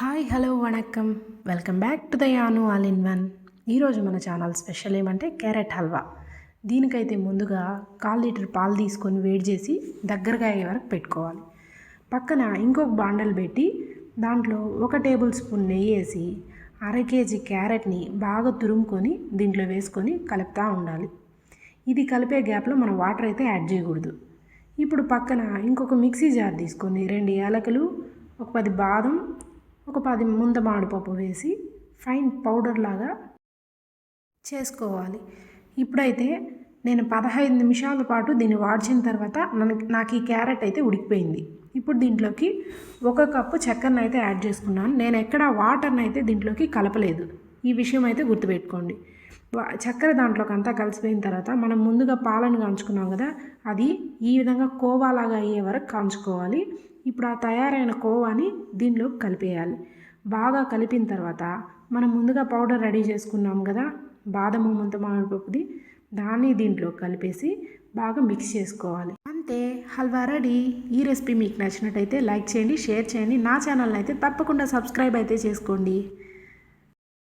Hi hello vanakkam. Welcome back to the Yanu all in one. ఈరోజు మన channel special ఏమంటే carrot halwa. దీనికైతే ముందుగా కాల్ లీటర్ పాలు తీసుకొని వేడి చేసి దగ్గరగా అయ్యే వరకు పెట్టుకోవాలి. పక్కన ఇంకొక బాండల్ పెట్టి దాంట్లో ఒక టేబుల్ స్పూన్ నెయ్యి వేసి అర కేజీ క్యారెట్ని బాగా తురుముకొని దీంట్లో వేసుకొని కలుపుతూ ఉండాలి. ఇది కలిపే గ్యాప్లో మనం వాటర్ అయితే యాడ్ చేయకూడదు. ఇప్పుడు పక్కన ఇంకొక మిక్సీ జార్ తీసుకొని రెండు యాలకులు ఒక పది బాదం ఒక పది ముంద మామిడిపప్పు వేసి ఫైన్ పౌడర్ లాగా చేసుకోవాలి. ఇప్పుడైతే నేను పదహైదు నిమిషాల పాటు దీన్ని వాడిచిన తర్వాత నన్ను నాకు ఈ క్యారెట్ అయితే ఉడికిపోయింది. ఇప్పుడు దీంట్లోకి ఒక కప్పు చక్కెరను అయితే యాడ్ చేసుకున్నాను. నేను ఎక్కడ వాటర్ని అయితే దీంట్లోకి కలపలేదు. ఈ విషయం అయితే గుర్తుపెట్టుకోండి. చక్కెర దాంట్లోకి అంతా కలిసిపోయిన తర్వాత మనం ముందుగా పాలను కాంచుకున్నాం కదా అది ఈ విధంగా కోవాలాగా అయ్యే వరకు కాంచుకోవాలి. ఇప్పుడు ఆ తయారైన కోవాని దీనిలోకి కలిపేయాలి. బాగా కలిపిన తర్వాత మనం ముందుగా పౌడర్ రెడీ చేసుకున్నాం కదా బాదము ముంత మామిడిపప్పుది దాన్ని దీంట్లో కలిపేసి బాగా మిక్స్ చేసుకోవాలి. అంతే హల్వా రెడీ. ఈ రెసిపీ మీకు నచ్చినట్టయితే లైక్ చేయండి షేర్ చేయండి. నా ఛానల్ని అయితే తప్పకుండా సబ్స్క్రైబ్ అయితే చేసుకోండి.